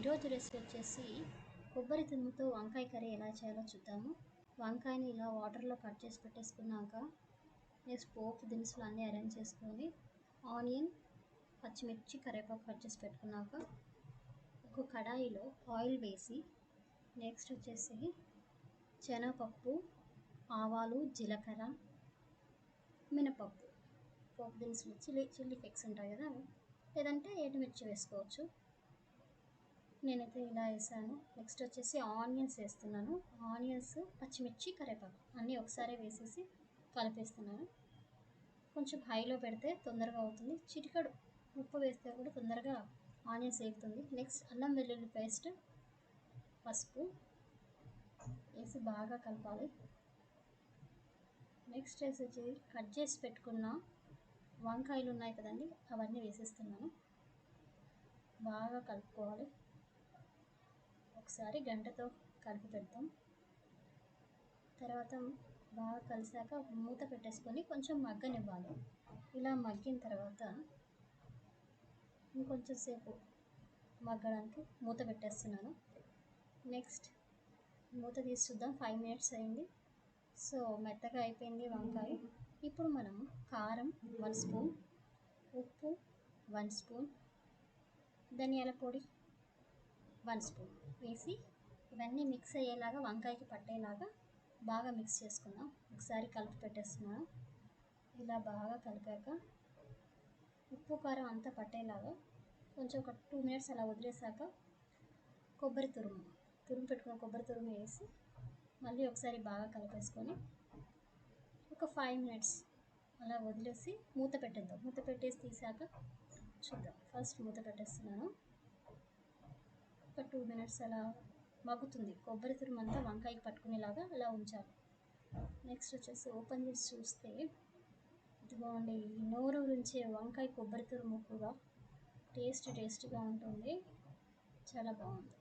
ఈరోజు రెసిపీ వచ్చేసి కొబ్బరి తురుముతో వంకాయ కర్రీ ఎలా చేయాలో చూద్దాము. వంకాయని ఇలా వాటర్లో కట్ చేసి పెట్టేసుకున్నాక నెక్స్ట్ పోపు దినుసులు అన్నీ అరేంజ్ చేసుకొని ఆనియన్ పచ్చిమిర్చి కరివేపాకు కట్ చేసి పెట్టుకున్నాక ఒక కడాయిలో ఆయిల్ వేసి నెక్స్ట్ వచ్చేసి శనగపప్పు ఆవాలు జీలకర్ర మినపప్పు. పోపు దినుసులు చిల్లీ చిల్లీ ఫ్లెక్స్ ఉంటాయి కదా. లేదంటే ఎండుమిర్చి వేసుకోవచ్చు. నేనైతే ఇలా వేసాను. నెక్స్ట్ వచ్చేసి ఆనియన్స్ వేస్తున్నాను. ఆనియన్స్ పచ్చిమిర్చి కరివేపాకు అన్నీ ఒకసారి వేసేసి కలిపేస్తున్నాను. కొంచెం హైలో పెడితే తొందరగా అవుతుంది. చిటికడు ఉప్పు వేస్తే కూడా తొందరగా ఆనియన్స్ వేగుతుంది. నెక్స్ట్ అల్లం వెల్లుల్లి పేస్ట్ పసుపు వేసి బాగా కలపాలి. నెక్స్ట్ వచ్చి కట్ చేసి పెట్టుకున్న వంకాయలు ఉన్నాయి కదండి అవన్నీ వేసేస్తున్నాను. బాగా కలుపుకోవాలి. ఒకసారి గంటతో కలిపి పెడతాం. తర్వాత బాగా కలిసాక మూత పెట్టేసుకొని కొంచెం మగ్గనివ్వాలి. ఇలా మగ్గిన తర్వాత ఇంకొంచెం సేపు మగ్గడానికి మూత పెట్టేస్తున్నాను. నెక్స్ట్ మూత తీసి చూద్దాం. ఫైవ్ మినిట్స్ అయింది. సో మెత్తగా అయిపోయింది వంకాయ. ఇప్పుడు మనం కారం వన్ స్పూన్ ఉప్పు వన్ స్పూన్ ధనియాల పొడి వన్ స్పూన్. వేసి ఇవన్నీ మిక్స్ అయ్యేలాగా వంకాయకి పట్టేలాగా బాగా మిక్స్ చేసుకుందాం. ఒకసారి కలిపి పెట్టేస్తున్నాను. ఇలా బాగా కలిపాక ఉప్పు కారం అంతా పట్టేలాగా కొంచెం ఒక టూ మినిట్స్ అలా వదిలేసాక కొబ్బరి తురుము తురుము పెట్టుకున్న కొబ్బరి తురుము వేసి మళ్ళీ ఒకసారి బాగా కలిపేసుకొని ఒక ఫైవ్ మినిట్స్ అలా వదిలేసి మూత పెట్టేద్దాం. మూత పెట్టేసి తీసాక చూద్దాం. ఫస్ట్ మూత పెట్టేస్తున్నాను. మినిట్స్ అలా మగ్గుతుంది. కొబ్బరి తురుమంతా వంకాయకి పట్టుకునేలాగా అలా ఉంచాలి. నెక్స్ట్ వచ్చేసి ఓపెన్ చేసి చూస్తే ఇదిగోండి ఈ నోరు ఉంచే వంకాయ కొబ్బరి తురుము కూడా టేస్ట్ టేస్ట్గా ఉంటుంది. చాలా బాగుంది.